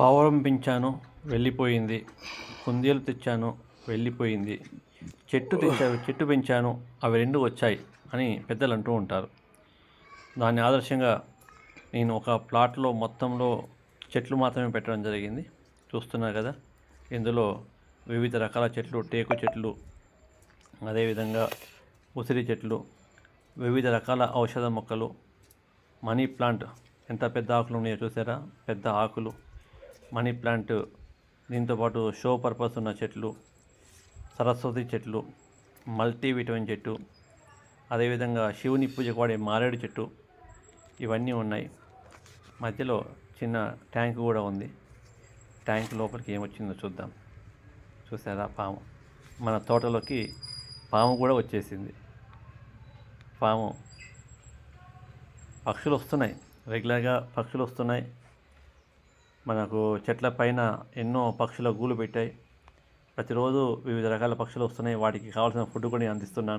పావురం పెంచాను వెళ్ళిపోయింది. కుందేలు తెచ్చాను వెళ్ళిపోయింది. చెట్టు తెచ్చాను చెట్టు పెంచాను అవి రెండు వచ్చాయి అని పెద్దలు అంటూ ఉంటారు. దాన్ని ఆదర్శంగా నేను ఒక ప్లాట్లో మొత్తంలో చెట్లు మాత్రమే పెట్టడం జరిగింది. చూస్తున్నారు కదా ఇందులో వివిధ రకాల చెట్లు టేకు చెట్లు అదేవిధంగా ఉసిరి చెట్లు వివిధ రకాల ఔషధ మొక్కలు మనీ ప్లాంట్. ఎంత పెద్ద ఆకులు ఉన్నాయో చూసారా? పెద్ద ఆకులు. మనీ ప్లాంట్ దీంతోపాటు షో పర్పస్ ఉన్న చెట్లు సరస్వతి చెట్లు మల్టీ విటమిన్ చెట్టు అదేవిధంగా శివుని పూజకు వాడే మారేడు చెట్టు ఇవన్నీ ఉన్నాయి. మధ్యలో చిన్న ట్యాంక్ కూడా ఉంది. ట్యాంక్ లోపలికి ఏమొచ్చిందో చూద్దాం. చూసారా పాము? మన తోటలోకి పాము కూడా వచ్చేసింది. పాము పక్షులు వస్తున్నాయి. రెగ్యులర్గా పక్షులు వస్తున్నాయి. మనకు చెట్ల పైన ఎన్నో పక్షుల గూలు పెట్టాయి. ప్రతిరోజు వివిధ రకాల పక్షులు వస్తున్నాయి. వాటికి కావాల్సిన ఫుడ్ కూడా నేను అందిస్తున్నాను.